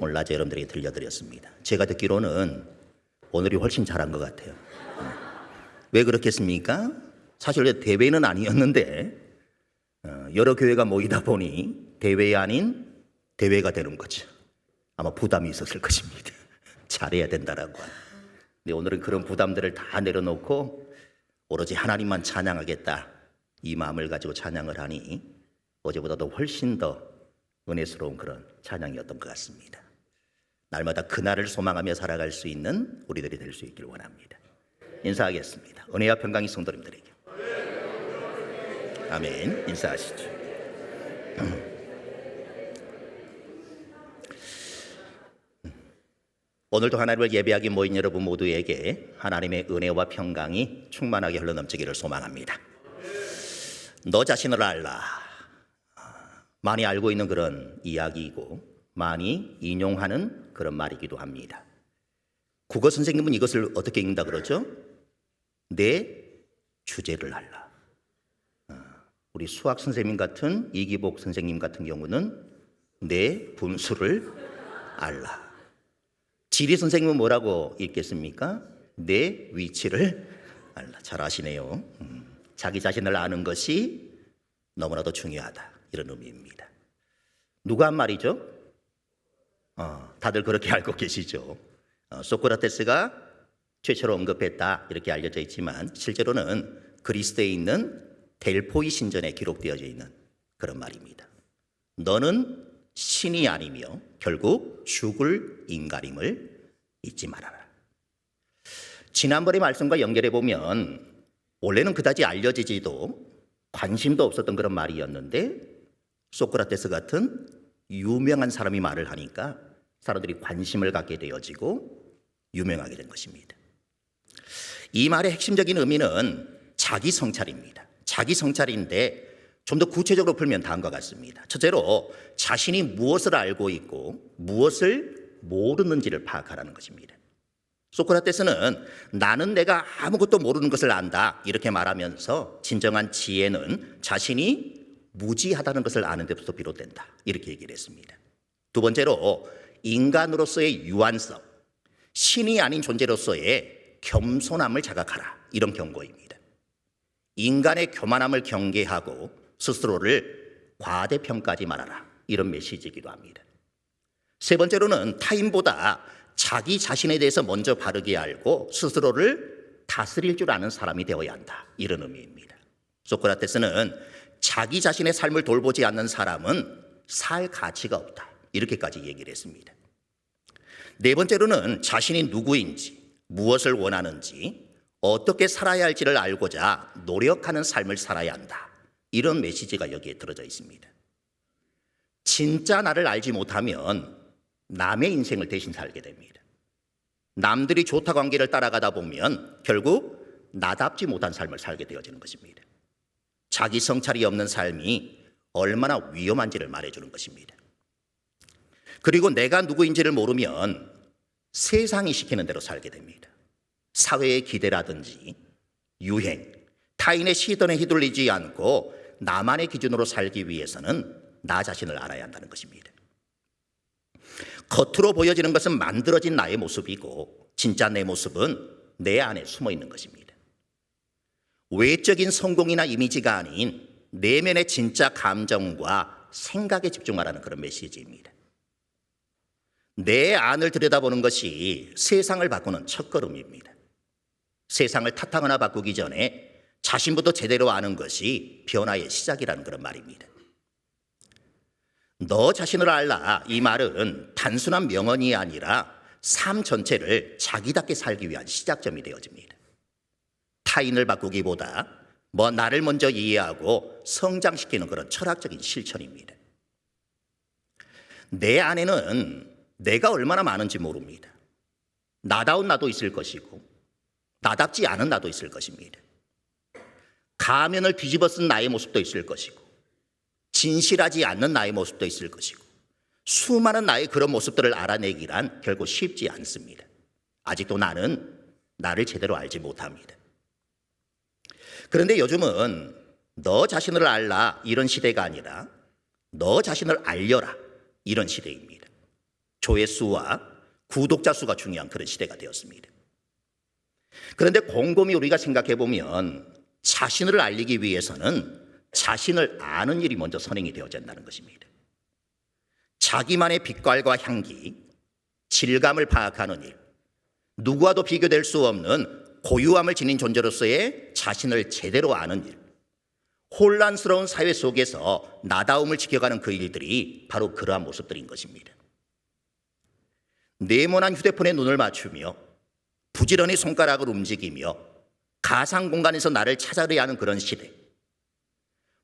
오늘 낮에 여러분들에게 들려드렸습니다. 제가 듣기로는 오늘이 훨씬 잘한 것 같아요. 왜 그렇겠습니까? 사실 대회는 아니었는데 어, 여러 교회가 모이다 보니 대회 아닌 대회가 되는 거죠. 아마 부담이 있었을 것입니다. 잘해야 된다라고. 근데 오늘은 그런 부담들을 다 내려놓고 오로지 하나님만 찬양하겠다 이 마음을 가지고 찬양을 하니 어제보다도 훨씬 더 은혜스러운 그런 찬양이었던 것 같습니다. 날마다 그날을 소망하며 살아갈 수 있는 우리들이 될 수 있길 원합니다. 인사하겠습니다. 은혜와 평강이 성도님들에게. 아멘. 인사하시죠. 오늘도 하나님을 예배하기 모인 여러분 모두에게 하나님의 은혜와 평강이 충만하게 흘러넘치기를 소망합니다. 너 자신을 알라. 많이 알고 있는 그런 이야기이고 많이 인용하는 그런 말이기도 합니다. 국어 선생님은 이것을 어떻게 읽는다 그러죠? 내 주제를 알라. 어, 우리 수학 선생님 같은 이기복 선생님 같은 경우는 내 분수를 알라. 지리 선생님은 뭐라고 읽겠습니까? 내 위치를 알라. 잘 아시네요. 음, 자기 자신을 아는 것이 너무나도 중요하다. 이런 의미입니다. 누가 한 말이죠? 어, 다들 그렇게 알고 계시죠. 어, 소크라테스가 최초로 언급했다 이렇게 알려져 있지만 실제로는 그리스도에 있는 델포이 신전에 기록되어져 있는 그런 말입니다. 너는 신이 아니며 결국 죽을 인간임을 잊지 말아라. 지난번의 말씀과 연결해 보면 원래는 그다지 알려지지도 관심도 없었던 그런 말이었는데 소크라테스 같은 유명한 사람이 말을 하니까 사람들이 관심을 갖게 되어지고 유명하게 된 것입니다. 이 말의 핵심적인 의미는 자기 성찰입니다. 자기 성찰인데 좀 더 구체적으로 풀면 다음과 같습니다. 첫째로 자신이 무엇을 알고 있고 무엇을 모르는지를 파악하라는 것입니다. 소크라테스는 나는 내가 아무것도 모르는 것을 안다 이렇게 말하면서 진정한 지혜는 자신이 무지하다는 것을 아는 데부터 비롯된다 이렇게 얘기를 했습니다. 두 번째로 인간으로서의 유한성, 신이 아닌 존재로서의 겸손함을 자각하라 이런 경고입니다. 인간의 교만함을 경계하고 스스로를 과대평가하지 말아라 이런 메시지이기도 합니다. 세 번째로는 타인보다 자기 자신에 대해서 먼저 바르게 알고 스스로를 다스릴 줄 아는 사람이 되어야 한다. 이런 의미입니다. 소크라테스는 자기 자신의 삶을 돌보지 않는 사람은 살 가치가 없다. 이렇게까지 얘기를 했습니다. 네 번째로는 자신이 누구인지, 무엇을 원하는지, 어떻게 살아야 할지를 알고자 노력하는 삶을 살아야 한다. 이런 메시지가 여기에 들어져 있습니다. 진짜 나를 알지 못하면 남의 인생을 대신 살게 됩니다. 남들이 좋다 관계를 따라가다 보면 결국 나답지 못한 삶을 살게 되어지는 것입니다. 자기 성찰이 없는 삶이 얼마나 위험한지를 말해주는 것입니다. 그리고 내가 누구인지를 모르면 세상이 시키는 대로 살게 됩니다. 사회의 기대라든지 유행, 타인의 시선에 휘둘리지 않고 나만의 기준으로 살기 위해서는 나 자신을 알아야 한다는 것입니다. 겉으로 보여지는 것은 만들어진 나의 모습이고 진짜 내 모습은 내 안에 숨어 있는 것입니다. 외적인 성공이나 이미지가 아닌 내면의 진짜 감정과 생각에 집중하라는 그런 메시지입니다. 내 안을 들여다보는 것이 세상을 바꾸는 첫걸음입니다. 세상을 탓하거나 바꾸기 전에 자신부터 제대로 아는 것이 변화의 시작이라는 그런 말입니다. 너 자신을 알라 이 말은 단순한 명언이 아니라 삶 전체를 자기답게 살기 위한 시작점이 되어집니다. 타인을 바꾸기보다 뭐 나를 먼저 이해하고 성장시키는 그런 철학적인 실천입니다. 내 안에는 내가 얼마나 많은지 모릅니다. 나다운 나도 있을 것이고 나답지 않은 나도 있을 것입니다. 가면을 뒤집어 쓴 나의 모습도 있을 것이고 진실하지 않는 나의 모습도 있을 것이고 수많은 나의 그런 모습들을 알아내기란 결국 쉽지 않습니다. 아직도 나는 나를 제대로 알지 못합니다. 그런데 요즘은 너 자신을 알라 이런 시대가 아니라 너 자신을 알려라 이런 시대입니다. 조회수와 구독자 수가 중요한 그런 시대가 되었습니다. 그런데 곰곰이 우리가 생각해 보면 자신을 알리기 위해서는 자신을 아는 일이 먼저 선행이 되어야 한다는 것입니다. 자기만의 빛깔과 향기, 질감을 파악하는 일, 누구와도 비교될 수 없는 고유함을 지닌 존재로서의 자신을 제대로 아는 일, 혼란스러운 사회 속에서 나다움을 지켜가는 그 일들이 바로 그러한 모습들인 것입니다. 네모난 휴대폰에 눈을 맞추며 부지런히 손가락을 움직이며 가상 공간에서 나를 찾아내야 하는 그런 시대.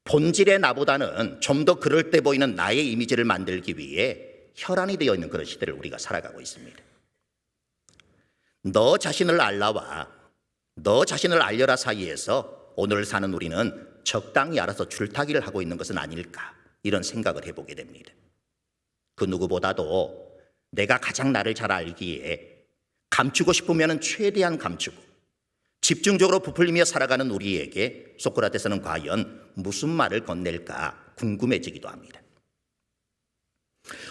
본질의 나보다는 좀 더 그럴 때 보이는 나의 이미지를 만들기 위해 혈안이 되어 있는 그런 시대를 우리가 살아가고 있습니다. 너 자신을 알라와 너 자신을 알려라 사이에서 오늘 사는 우리는 적당히 알아서 줄타기를 하고 있는 것은 아닐까 이런 생각을 해보게 됩니다. 그 누구보다도 내가 가장 나를 잘 알기에 감추고 싶으면 최대한 감추고 집중적으로 부풀리며 살아가는 우리에게 소크라테스는 과연 무슨 말을 건넬까 궁금해지기도 합니다.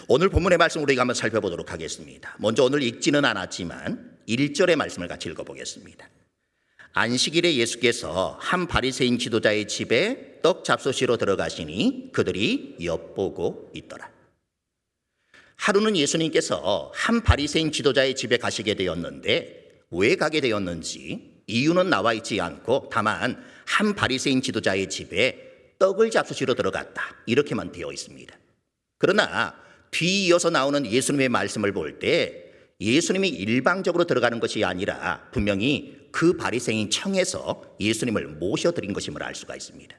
오늘 본문의 말씀 우리가 한번 살펴보도록 하겠습니다. 먼저 오늘 읽지는 않았지만 1절의 말씀을 같이 읽어보겠습니다. 안식일에 예수께서 한 바리새인 지도자의 집에 떡 잡수시러 들어가시니 그들이 엿보고 있더라. 하루는 예수님께서 한 바리새인 지도자의 집에 가시게 되었는데 왜 가게 되었는지 이유는 나와 있지 않고 다만 한 바리새인 지도자의 집에 떡을 잡수시러 들어갔다 이렇게만 되어 있습니다. 그러나 뒤이어서 나오는 예수님의 말씀을 볼 때 예수님이 일방적으로 들어가는 것이 아니라 분명히 그 바리새인 청에서 예수님을 모셔드린 것임을 알 수가 있습니다.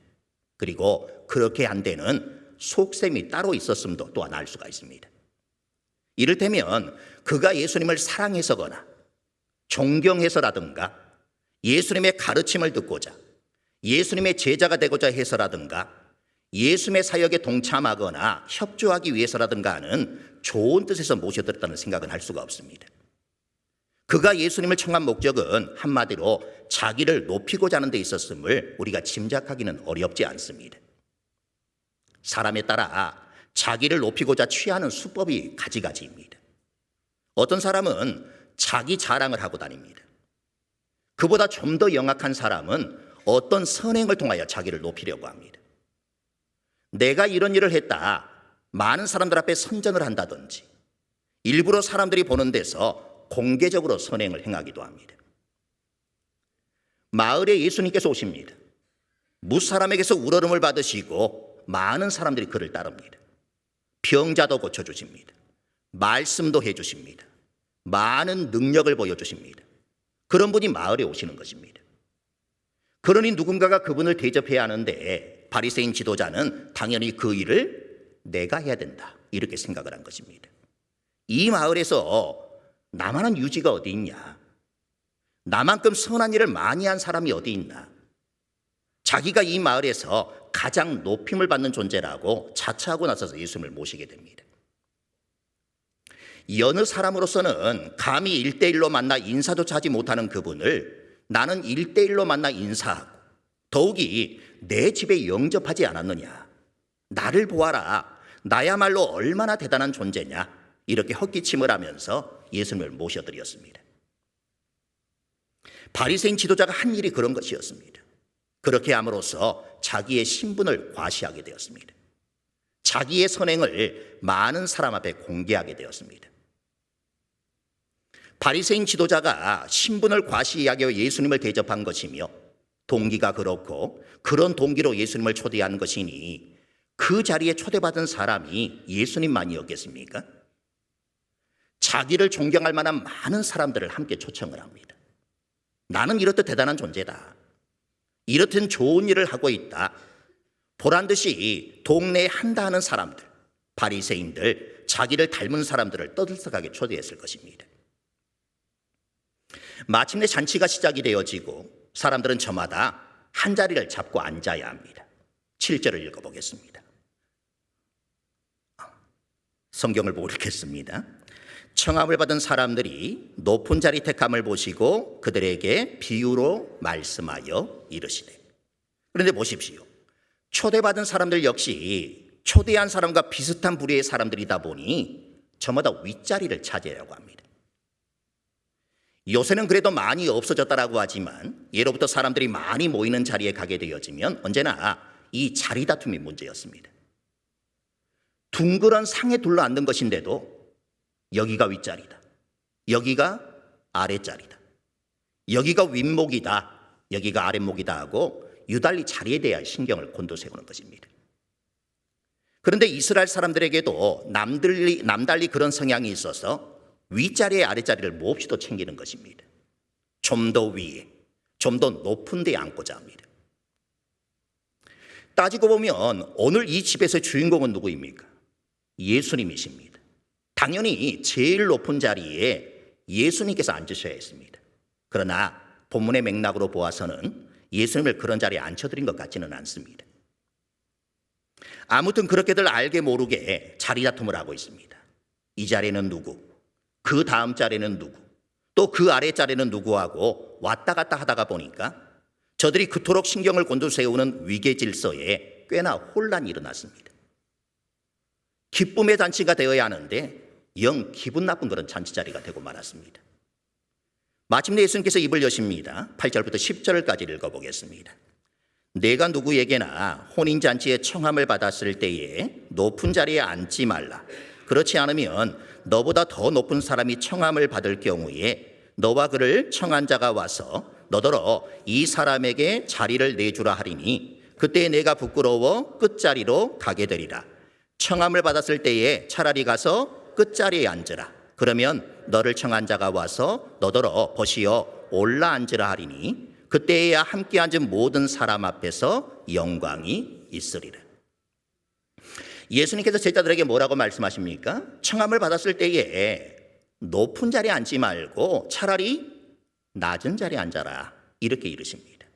그리고 그렇게 한 데는 속셈이 따로 있었음도 또한 알 수가 있습니다. 이를테면 그가 예수님을 사랑해서거나 존경해서라든가 예수님의 가르침을 듣고자 예수님의 제자가 되고자 해서라든가 예수님의 사역에 동참하거나 협조하기 위해서라든가 하는 좋은 뜻에서 모셔들었다는 생각은 할 수가 없습니다. 그가 예수님을 청한 목적은 한마디로 자기를 높이고자 하는 데 있었음을 우리가 짐작하기는 어렵지 않습니다. 사람에 따라 자기를 높이고자 취하는 수법이 가지가지입니다. 어떤 사람은 자기 자랑을 하고 다닙니다. 그보다 좀 더 영악한 사람은 어떤 선행을 통하여 자기를 높이려고 합니다. 내가 이런 일을 했다. 많은 사람들 앞에 선전을 한다든지 일부러 사람들이 보는 데서 공개적으로 선행을 행하기도 합니다. 마을에 예수님께서 오십니다. 무사람에게서 우러름을 받으시고 많은 사람들이 그를 따릅니다. 병자도 고쳐주십니다. 말씀도 해주십니다. 많은 능력을 보여주십니다. 그런 분이 마을에 오시는 것입니다. 그러니 누군가가 그분을 대접해야 하는데 바리새인 지도자는 당연히 그 일을 내가 해야 된다 이렇게 생각을 한 것입니다. 이 마을에서 나만한 유지가 어디 있냐? 나만큼 선한 일을 많이 한 사람이 어디 있나? 자기가 이 마을에서 가장 높임을 받는 존재라고 자처하고 나서서 예수님을 모시게 됩니다. 여느 사람으로서는 감히 일대일로 만나 인사조차 하지 못하는 그분을 나는 일대일로 만나 인사하고 더욱이 내 집에 영접하지 않았느냐. 나를 보아라. 나야말로 얼마나 대단한 존재냐. 이렇게 헛기침을 하면서 예수님을 모셔드렸습니다. 바리새인 지도자가 한 일이 그런 것이었습니다. 그렇게 함으로써 자기의 신분을 과시하게 되었습니다. 자기의 선행을 많은 사람 앞에 공개하게 되었습니다. 바리새인 지도자가 신분을 과시하여 예수님을 대접한 것이며 동기가 그렇고 그런 동기로 예수님을 초대한 것이니 그 자리에 초대받은 사람이 예수님만이었겠습니까? 자기를 존경할 만한 많은 사람들을 함께 초청을 합니다. 나는 이렇듯 대단한 존재다. 이렇듯 좋은 일을 하고 있다. 보란 듯이 동네에 한다 하는 사람들, 바리새인들, 자기를 닮은 사람들을 떠들썩하게 초대했을 것입니다. 마침내 잔치가 시작이 되어지고 사람들은 저마다 한 자리를 잡고 앉아야 합니다. 7절을 읽어보겠습니다. 성경을 보고 읽겠습니다. 청함을 받은 사람들이 높은 자리 택함을 보시고 그들에게 비유로 말씀하여 이르시되. 그런데 보십시오. 초대받은 사람들 역시 초대한 사람과 비슷한 부류의 사람들이다 보니 저마다 윗자리를 차지하려고 합니다. 요새는 그래도 많이 없어졌다라고 하지만 예로부터 사람들이 많이 모이는 자리에 가게 되어지면 언제나 이 자리 다툼이 문제였습니다. 둥그런 상에 둘러앉는 것인데도 여기가 윗자리다. 여기가 아랫자리다. 여기가 윗목이다. 여기가 아랫목이다 하고 유달리 자리에 대한 신경을 곤두세우는 것입니다. 그런데 이스라엘 사람들에게도 남들리, 남달리 그런 성향이 있어서 윗자리에 아랫자리를 몹시도 챙기는 것입니다. 좀 더 위에, 좀 더 높은 데 앉고자 합니다. 따지고 보면 오늘 이 집에서 주인공은 누구입니까? 예수님이십니다. 당연히 제일 높은 자리에 예수님께서 앉으셔야 했습니다. 그러나 본문의 맥락으로 보아서는 예수님을 그런 자리에 앉혀드린 것 같지는 않습니다. 아무튼 그렇게들 알게 모르게 자리 다툼을 하고 있습니다. 이 자리는 누구? 그 다음 자리는 누구? 또 그 아래 자리는 누구하고 왔다 갔다 하다가 보니까 저들이 그토록 신경을 곤두세우는 위계 질서에 꽤나 혼란이 일어났습니다. 기쁨의 잔치가 되어야 하는데 영 기분 나쁜 그런 잔치 자리가 되고 말았습니다. 마침내 예수님께서 입을 여십니다. 8절부터 10절까지 읽어보겠습니다. 내가 누구에게나 혼인잔치에 청함을 받았을 때에 높은 자리에 앉지 말라. 그렇지 않으면 너보다 더 높은 사람이 청함을 받을 경우에 너와 그를 청한 자가 와서 너더러 이 사람에게 자리를 내주라 하리니 그때 내가 부끄러워 끝자리로 가게 되리라. 청함을 받았을 때에 차라리 가서 끝자리에 앉으라. 그러면 너를 청한 자가 와서 너더러 버시어 올라 앉으라 하리니 그때에야 함께 앉은 모든 사람 앞에서 영광이 있으리라. 예수님께서 제자들에게 뭐라고 말씀하십니까? 청함을 받았을 때에 높은 자리에 앉지 말고 차라리 낮은 자리에 앉아라. 이렇게 이르십니다.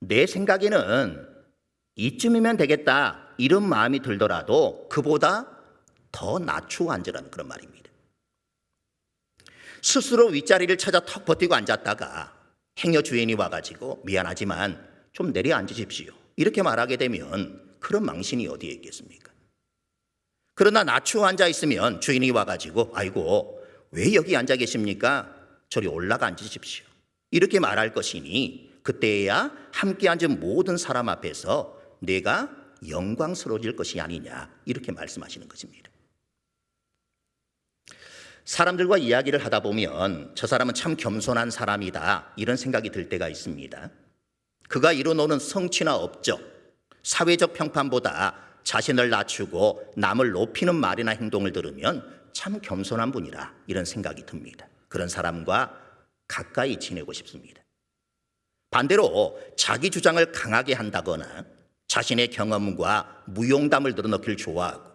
내 생각에는 이쯤이면 되겠다. 이런 마음이 들더라도 그보다 더 낮추어 앉으라는 그런 말입니다. 스스로 윗자리를 찾아 턱 버티고 앉았다가 행여 주인이 와가지고 미안하지만 좀 내려 앉으십시오. 이렇게 말하게 되면 그런 망신이 어디에 있겠습니까? 그러나 낮추어 앉아 있으면 주인이 와가지고 아이고 왜 여기 앉아 계십니까? 저리 올라가 앉으십시오. 이렇게 말할 것이니 그때야 함께 앉은 모든 사람 앞에서 내가 영광스러워질 것이 아니냐 이렇게 말씀하시는 것입니다. 사람들과 이야기를 하다 보면 저 사람은 참 겸손한 사람이다 이런 생각이 들 때가 있습니다. 그가 이루노는 성취나 업적, 사회적 평판보다 자신을 낮추고 남을 높이는 말이나 행동을 들으면 참 겸손한 분이라 이런 생각이 듭니다. 그런 사람과 가까이 지내고 싶습니다. 반대로 자기 주장을 강하게 한다거나 자신의 경험과 무용담을 늘어놓기를 좋아하고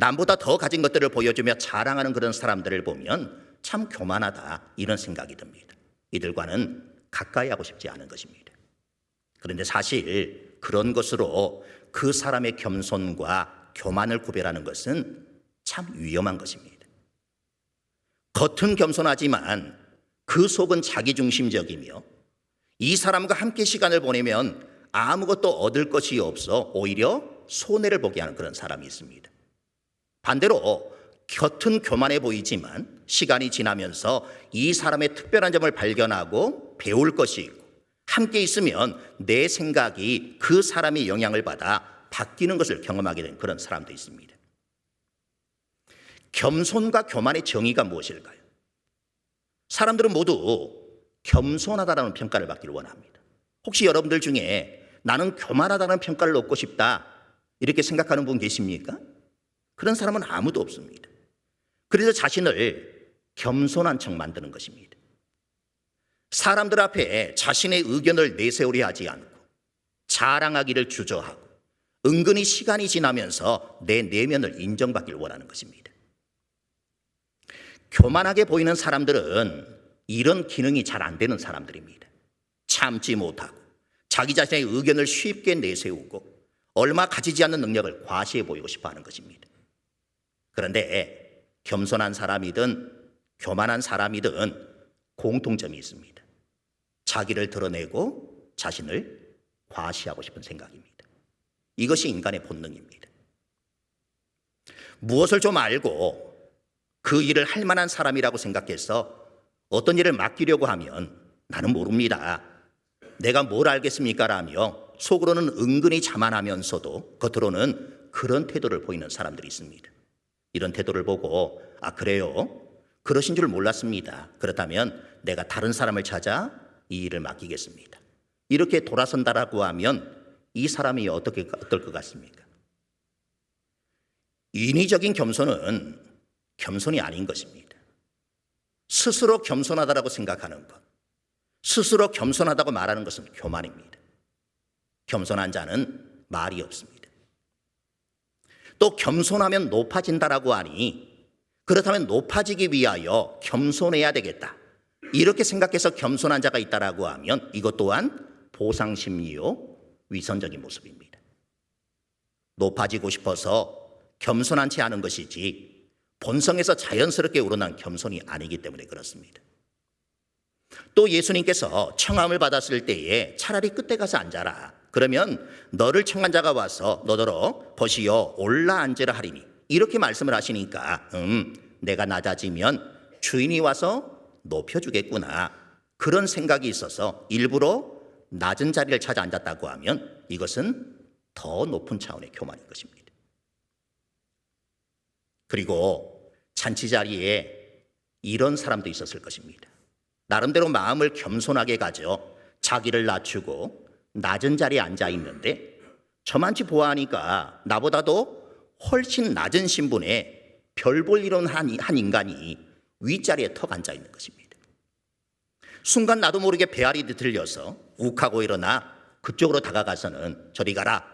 남보다 더 가진 것들을 보여주며 자랑하는 그런 사람들을 보면 참 교만하다 이런 생각이 듭니다. 이들과는 가까이 하고 싶지 않은 것입니다. 그런데 사실 그런 것으로 그 사람의 겸손과 교만을 구별하는 것은 참 위험한 것입니다. 겉은 겸손하지만 그 속은 자기중심적이며 이 사람과 함께 시간을 보내면 아무것도 얻을 것이 없어 오히려 손해를 보게 하는 그런 사람이 있습니다. 반대로 겉은 교만해 보이지만 시간이 지나면서 이 사람의 특별한 점을 발견하고 배울 것이 있고 함께 있으면 내 생각이 그 사람의 영향을 받아 바뀌는 것을 경험하게 된 그런 사람도 있습니다. 겸손과 교만의 정의가 무엇일까요? 사람들은 모두 겸손하다는 평가를 받기를 원합니다. 혹시 여러분들 중에 나는 교만하다는 평가를 얻고 싶다 이렇게 생각하는 분 계십니까? 그런 사람은 아무도 없습니다. 그래서 자신을 겸손한 척 만드는 것입니다. 사람들 앞에 자신의 의견을 내세우려 하지 않고 자랑하기를 주저하고 은근히 시간이 지나면서 내 내면을 인정받길 원하는 것입니다. 교만하게 보이는 사람들은 이런 기능이 잘 안 되는 사람들입니다. 참지 못하고 자기 자신의 의견을 쉽게 내세우고 얼마 가지지 않는 능력을 과시해 보이고 싶어 하는 것입니다. 그런데 겸손한 사람이든 교만한 사람이든 공통점이 있습니다. 자기를 드러내고 자신을 과시하고 싶은 생각입니다. 이것이 인간의 본능입니다. 무엇을 좀 알고 그 일을 할 만한 사람이라고 생각해서 어떤 일을 맡기려고 하면 나는 모릅니다. 내가 뭘 알겠습니까? 라며 속으로는 은근히 자만하면서도 겉으로는 그런 태도를 보이는 사람들이 있습니다. 이런 태도를 보고 아 그래요? 그러신 줄 몰랐습니다. 그렇다면 내가 다른 사람을 찾아 이 일을 맡기겠습니다. 이렇게 돌아선다라고 하면 이 사람이 어떻게 어떨 것 같습니까? 인위적인 겸손은 겸손이 아닌 것입니다. 스스로 겸손하다라고 생각하는 것, 스스로 겸손하다고 말하는 것은 교만입니다. 겸손한 자는 말이 없습니다. 또 겸손하면 높아진다라고 하니 그렇다면 높아지기 위하여 겸손해야 되겠다. 이렇게 생각해서 겸손한 자가 있다라고 하면 이것 또한 보상 심리요 위선적인 모습입니다. 높아지고 싶어서 겸손한 채 하는 것이지 본성에서 자연스럽게 우러난 겸손이 아니기 때문에 그렇습니다. 또 예수님께서 청함을 받았을 때에 차라리 끝에 가서 앉아라. 그러면 너를 청한 자가 와서 너더러 벗이여 올라 앉으라 하리니 이렇게 말씀을 하시니까 음 내가 낮아지면 주인이 와서 높여주겠구나 그런 생각이 있어서 일부러 낮은 자리를 찾아 앉았다고 하면 이것은 더 높은 차원의 교만인 것입니다. 그리고 잔치 자리에 이런 사람도 있었을 것입니다. 나름대로 마음을 겸손하게 가져 자기를 낮추고 낮은 자리에 앉아 있는데 저만치 보아하니까 나보다도 훨씬 낮은 신분의 별볼일 없는 한, 한 인간이 윗자리에 턱 앉아 있는 것입니다. 순간 나도 모르게 배알이 들려서 욱하고 일어나 그쪽으로 다가가서는 저리 가라.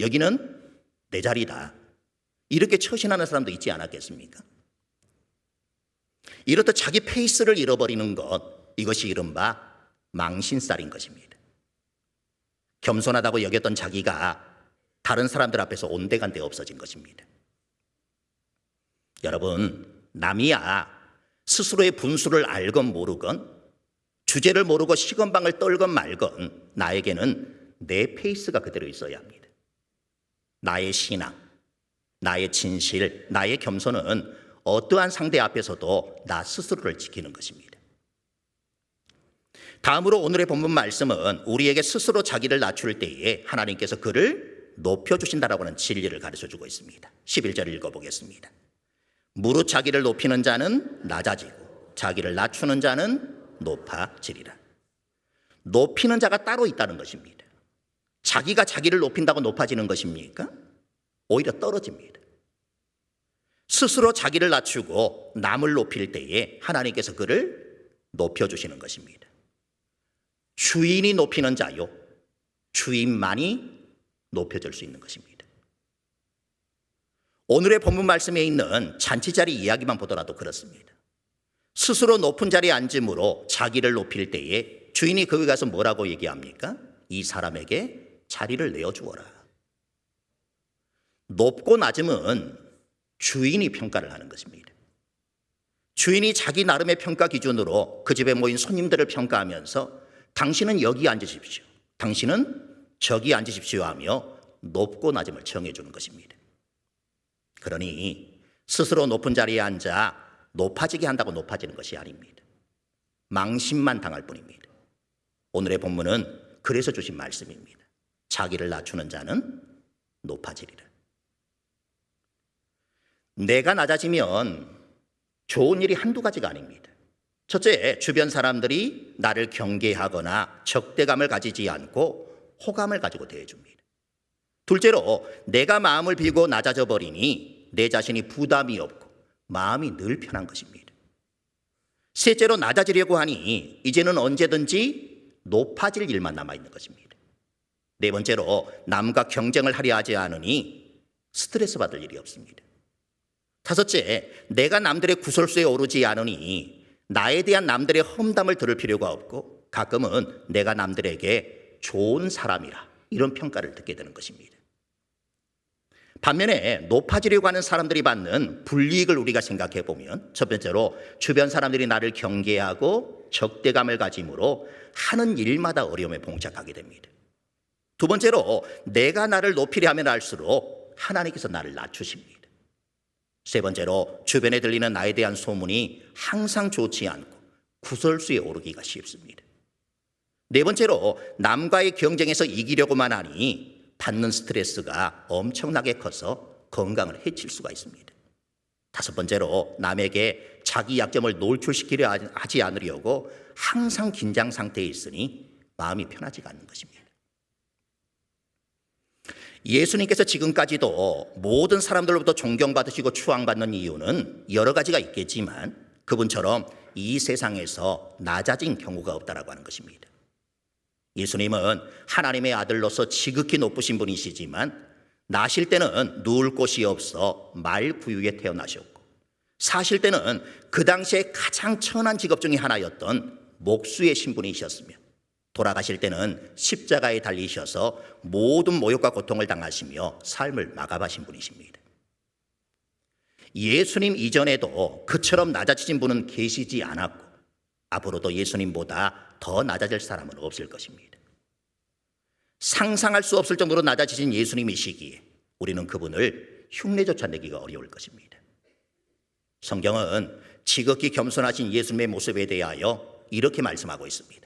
여기는 내 자리다. 이렇게 처신하는 사람도 있지 않았겠습니까? 이렇듯 자기 페이스를 잃어버리는 것, 이것이 이른바 망신살인 것입니다. 겸손하다고 여겼던 자기가 다른 사람들 앞에서 온데간데 없어진 것입니다. 여러분, 남이야 스스로의 분수를 알건 모르건 주제를 모르고 시건방을 떨건 말건 나에게는 내 페이스가 그대로 있어야 합니다. 나의 신앙, 나의 진실, 나의 겸손은 어떠한 상대 앞에서도 나 스스로를 지키는 것입니다. 다음으로 오늘의 본문 말씀은 우리에게 스스로 자기를 낮출 때에 하나님께서 그를 높여주신다라고 하는 진리를 가르쳐 주고 있습니다. 11절 읽어보겠습니다. 무릇 자기를 높이는 자는 낮아지고 자기를 낮추는 자는 높아지리라. 높이는 자가 따로 있다는 것입니다. 자기가 자기를 높인다고 높아지는 것입니까? 오히려 떨어집니다. 스스로 자기를 낮추고 남을 높일 때에 하나님께서 그를 높여주시는 것입니다. 주인이 높이는 자요. 주인만이 높여줄 수 있는 것입니다. 오늘의 본문 말씀에 있는 잔치 자리 이야기만 보더라도 그렇습니다. 스스로 높은 자리에 앉음으로 자기를 높일 때에 주인이 거기 가서 뭐라고 얘기합니까? 이 사람에게 자리를 내어주어라. 높고 낮음은 주인이 평가를 하는 것입니다. 주인이 자기 나름의 평가 기준으로 그 집에 모인 손님들을 평가하면서 당신은 여기 앉으십시오. 당신은 저기 앉으십시오 하며 높고 낮음을 정해 주는 것입니다. 그러니 스스로 높은 자리에 앉아 높아지게 한다고 높아지는 것이 아닙니다. 망신만 당할 뿐입니다. 오늘의 본문은 그래서 주신 말씀입니다. 자기를 낮추는 자는 높아지리라. 내가 낮아지면 좋은 일이 한두 가지가 아닙니다. 첫째, 주변 사람들이 나를 경계하거나 적대감을 가지지 않고 호감을 가지고 대해줍니다. 둘째로, 내가 마음을 비고 낮아져 버리니 내 자신이 부담이 없고 마음이 늘 편한 것입니다. 셋째로, 낮아지려고 하니 이제는 언제든지 높아질 일만 남아있는 것입니다. 네 번째로, 남과 경쟁을 하려 하지 않으니 스트레스 받을 일이 없습니다. 다섯째, 내가 남들의 구설수에 오르지 않으니 나에 대한 남들의 험담을 들을 필요가 없고 가끔은 내가 남들에게 좋은 사람이라 이런 평가를 듣게 되는 것입니다. 반면에 높아지려고 하는 사람들이 받는 불이익을 우리가 생각해 보면 첫 번째로 주변 사람들이 나를 경계하고 적대감을 가짐으로 하는 일마다 어려움에 봉착하게 됩니다. 두 번째로 내가 나를 높이려 하면 할수록 하나님께서 나를 낮추십니다. 세 번째로 주변에 들리는 나에 대한 소문이 항상 좋지 않고 구설수에 오르기가 쉽습니다. 네 번째로 남과의 경쟁에서 이기려고만 하니 받는 스트레스가 엄청나게 커서 건강을 해칠 수가 있습니다. 다섯 번째로 남에게 자기 약점을 노출시키려 하지 않으려고 항상 긴장 상태에 있으니 마음이 편하지가 않는 것입니다. 예수님께서 지금까지도 모든 사람들로부터 존경받으시고 추앙받는 이유는 여러 가지가 있겠지만 그분처럼 이 세상에서 낮아진 경우가 없다라고 하는 것입니다. 예수님은 하나님의 아들로서 지극히 높으신 분이시지만 나실 때는 누울 곳이 없어 말 구유에 태어나셨고 사실 때는 그 당시에 가장 천한 직업 중의 하나였던 목수의 신분이셨으며 돌아가실 때는 십자가에 달리셔서 모든 모욕과 고통을 당하시며 삶을 마감하신 분이십니다. 예수님 이전에도 그처럼 낮아지신 분은 계시지 않았고 앞으로도 예수님보다 더 낮아질 사람은 없을 것입니다. 상상할 수 없을 정도로 낮아지신 예수님이시기에 우리는 그분을 흉내조차 내기가 어려울 것입니다. 성경은 지극히 겸손하신 예수님의 모습에 대하여 이렇게 말씀하고 있습니다.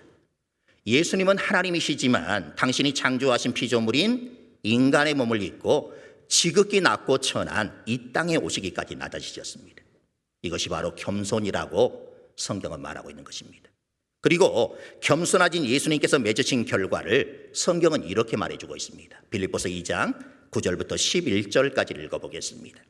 예수님은 하나님이시지만 당신이 창조하신 피조물인 인간의 몸을 입고 지극히 낮고 천한 이 땅에 오시기까지 낮아지셨습니다. 이것이 바로 겸손이라고 성경은 말하고 있는 것입니다. 그리고 겸손하신 예수님께서 맺으신 결과를 성경은 이렇게 말해주고 있습니다. 빌립보서 2장 9절부터 11절까지 읽어보겠습니다.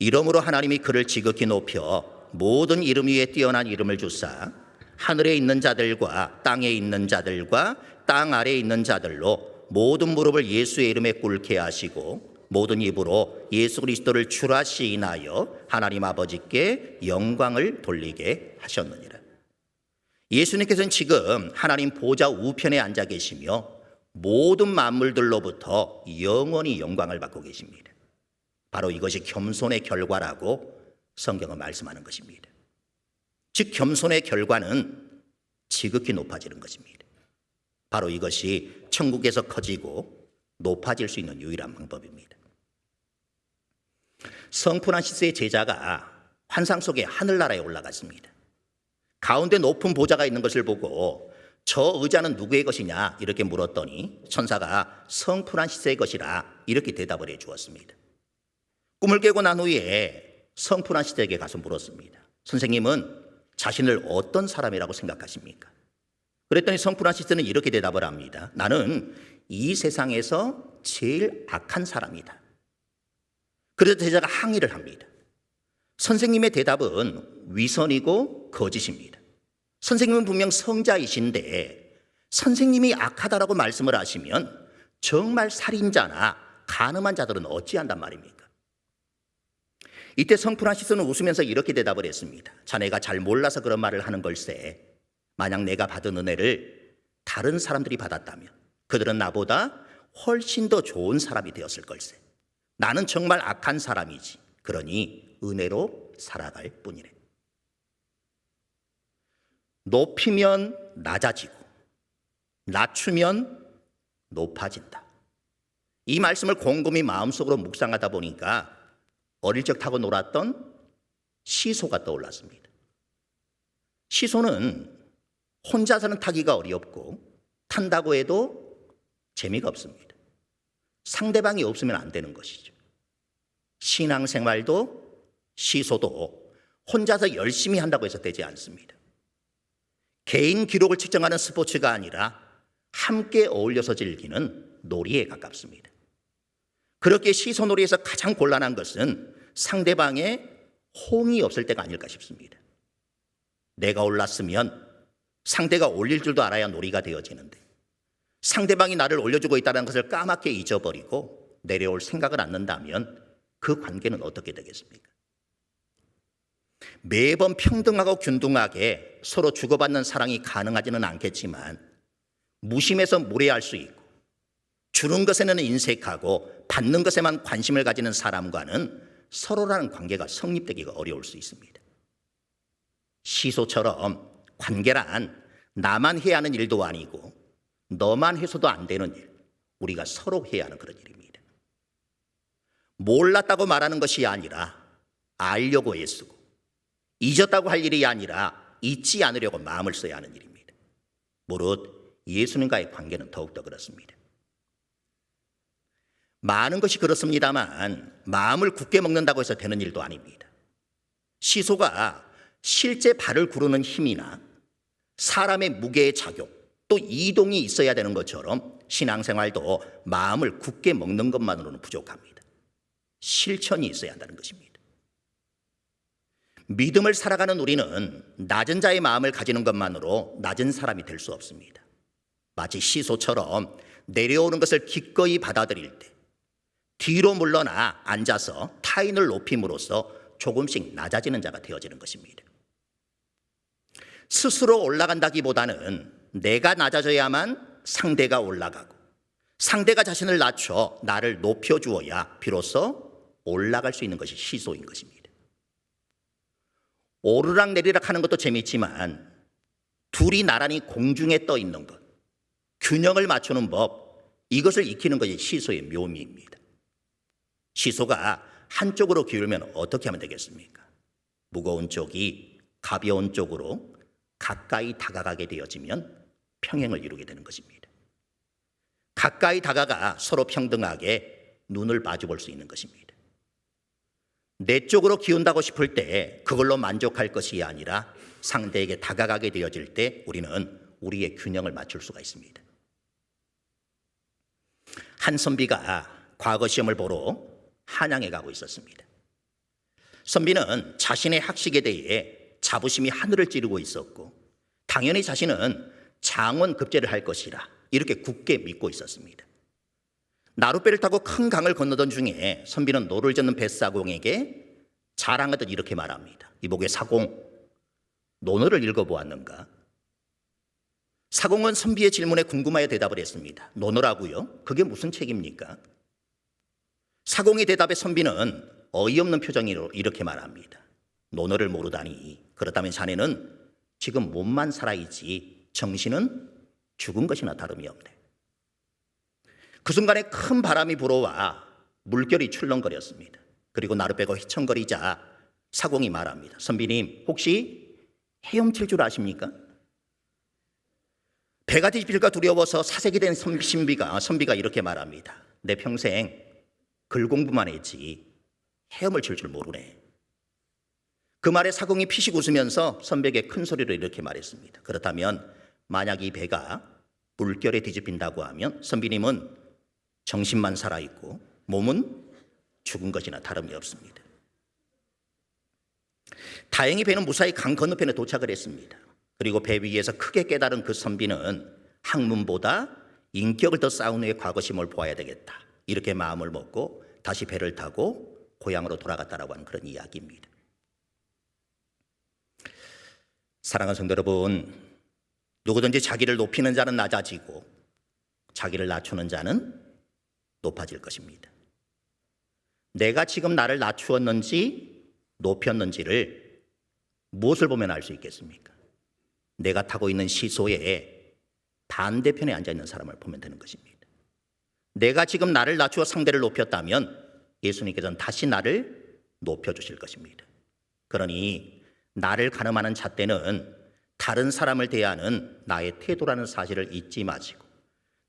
이러므로 하나님이 그를 지극히 높여 모든 이름 위에 뛰어난 이름을 주사 하늘에 있는 자들과 땅에 있는 자들과 땅 아래에 있는 자들로 모든 무릎을 예수의 이름에 꿇게 하시고 모든 입으로 예수 그리스도를 주라 시인하여 하나님 아버지께 영광을 돌리게 하셨느니라. 예수님께서는 지금 하나님 보좌 우편에 앉아 계시며 모든 만물들로부터 영원히 영광을 받고 계십니다. 바로 이것이 겸손의 결과라고 성경은 말씀하는 것입니다. 즉 겸손의 결과는 지극히 높아지는 것입니다. 바로 이것이 천국에서 커지고 높아질 수 있는 유일한 방법입니다. 성 프란시스의 제자가 환상 속에 하늘나라에 올라갔습니다. 가운데 높은 보좌가 있는 것을 보고 저 의자는 누구의 것이냐 이렇게 물었더니 천사가 성 프란시스의 것이라 이렇게 대답을 해 주었습니다. 꿈을 깨고 난 후에 성 프란시스에게 가서 물었습니다. 선생님은 자신을 어떤 사람이라고 생각하십니까? 그랬더니 성 프란시스는 이렇게 대답을 합니다. 나는 이 세상에서 제일 악한 사람이다. 그래서 제자가 항의를 합니다. 선생님의 대답은 위선이고 거짓입니다. 선생님은 분명 성자이신데 선생님이 악하다라고 말씀을 하시면 정말 살인자나 가늠한 자들은 어찌한단 말입니까? 이때 성 프란시스는 웃으면서 이렇게 대답을 했습니다. 자네가 잘 몰라서 그런 말을 하는 걸세. 만약 내가 받은 은혜를 다른 사람들이 받았다면 그들은 나보다 훨씬 더 좋은 사람이 되었을 걸세. 나는 정말 악한 사람이지. 그러니 은혜로 살아갈 뿐이래. 높이면 낮아지고 낮추면 높아진다. 이 말씀을 곰곰이 마음속으로 묵상하다 보니까 어릴 적 타고 놀았던 시소가 떠올랐습니다. 시소는 혼자서는 타기가 어렵고 탄다고 해도 재미가 없습니다. 상대방이 없으면 안 되는 것이죠. 신앙생활도 시소도 혼자서 열심히 한다고 해서 되지 않습니다. 개인 기록을 측정하는 스포츠가 아니라 함께 어울려서 즐기는 놀이에 가깝습니다. 그렇게 시소놀이에서 가장 곤란한 것은 상대방의 홍이 없을 때가 아닐까 싶습니다. 내가 올랐으면 상대가 올릴 줄도 알아야 놀이가 되어지는데 상대방이 나를 올려주고 있다는 것을 까맣게 잊어버리고 내려올 생각을 않는다면 그 관계는 어떻게 되겠습니까? 매번 평등하고 균등하게 서로 주고받는 사랑이 가능하지는 않겠지만 무심해서 무례할 수 있고 주는 것에는 인색하고 받는 것에만 관심을 가지는 사람과는 서로라는 관계가 성립되기가 어려울 수 있습니다. 시소처럼 관계란 나만 해야 하는 일도 아니고 너만 해서도 안 되는 일, 우리가 서로 해야 하는 그런 일입니다. 몰랐다고 말하는 것이 아니라 알려고 애쓰고 잊었다고 할 일이 아니라 잊지 않으려고 마음을 써야 하는 일입니다. 무릇 예수님과의 관계는 더욱더 그렇습니다. 많은 것이 그렇습니다만 마음을 굳게 먹는다고 해서 되는 일도 아닙니다. 시소가 실제 발을 구르는 힘이나 사람의 무게의 작용 또 이동이 있어야 되는 것처럼 신앙생활도 마음을 굳게 먹는 것만으로는 부족합니다. 실천이 있어야 한다는 것입니다. 믿음을 살아가는 우리는 낮은 자의 마음을 가지는 것만으로 낮은 사람이 될 수 없습니다. 마치 시소처럼 내려오는 것을 기꺼이 받아들일 때 뒤로 물러나 앉아서 타인을 높임으로써 조금씩 낮아지는 자가 되어지는 것입니다. 스스로 올라간다기보다는 내가 낮아져야만 상대가 올라가고 상대가 자신을 낮춰 나를 높여주어야 비로소 올라갈 수 있는 것이 시소인 것입니다. 오르락 내리락 하는 것도 재밌지만 둘이 나란히 공중에 떠 있는 것, 균형을 맞추는 법, 이것을 익히는 것이 시소의 묘미입니다. 시소가 한쪽으로 기울면 어떻게 하면 되겠습니까? 무거운 쪽이 가벼운 쪽으로 가까이 다가가게 되어지면 평행을 이루게 되는 것입니다. 가까이 다가가 서로 평등하게 눈을 마주 볼 수 있는 것입니다. 내 쪽으로 기운다고 싶을 때 그걸로 만족할 것이 아니라 상대에게 다가가게 되어질 때 우리는 우리의 균형을 맞출 수가 있습니다. 한 선비가 과거 시험을 보러 한양에 가고 있었습니다. 선비는 자신의 학식에 대해 자부심이 하늘을 찌르고 있었고 당연히 자신은 장원 급제를 할 것이라 이렇게 굳게 믿고 있었습니다. 나룻배를 타고 큰 강을 건너던 중에 선비는 노를 젓는 뱃사공에게 자랑하듯 이렇게 말합니다. 이복의 사공, 논어를 읽어보았는가? 사공은 선비의 질문에 궁금하여 대답을 했습니다. 논어라고요? 그게 무슨 책입니까? 사공의 대답에 선비는 어이없는 표정으로 이렇게 말합니다. 논어를 모르다니 그렇다면 자네는 지금 몸만 살아있지 정신은 죽은 것이나 다름이 없네. 그 순간에 큰 바람이 불어와 물결이 출렁거렸습니다. 그리고 나룻배가 휘청거리자 사공이 말합니다. 선비님 혹시 헤엄칠 줄 아십니까? 배가 뒤집힐까 두려워서 사색이 된 선비가 선비가 이렇게 말합니다. 내 평생 글 공부만 했지 헤엄을 칠 줄 모르네. 그 말에 사공이 피식 웃으면서 선비에게 큰 소리로 이렇게 말했습니다. 그렇다면 만약 이 배가 물결에 뒤집힌다고 하면 선비님은 정신만 살아있고 몸은 죽은 것이나 다름이 없습니다. 다행히 배는 무사히 강 건너편에 도착을 했습니다. 그리고 배 위에서 크게 깨달은 그 선비는 학문보다 인격을 더 쌓은 후에 과거심을 보아야 되겠다. 이렇게 마음을 먹고 다시 배를 타고 고향으로 돌아갔다라고 하는 그런 이야기입니다. 사랑하는 성도 여러분, 누구든지 자기를 높이는 자는 낮아지고 자기를 낮추는 자는 높아질 것입니다. 내가 지금 나를 낮추었는지 높였는지를 무엇을 보면 알 수 있겠습니까? 내가 타고 있는 시소의 반대편에 앉아 있는 사람을 보면 되는 것입니다. 내가 지금 나를 낮추어 상대를 높였다면 예수님께서는 다시 나를 높여 주실 것입니다. 그러니 나를 가늠하는 잣대는 다른 사람을 대하는 나의 태도라는 사실을 잊지 마시고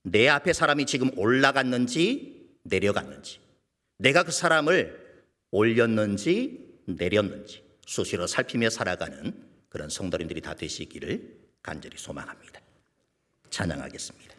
내 앞에 사람이 지금 올라갔는지 내려갔는지 내가 그 사람을 올렸는지 내렸는지 수시로 살피며 살아가는 그런 성도님들이 다 되시기를 간절히 소망합니다. 찬양하겠습니다.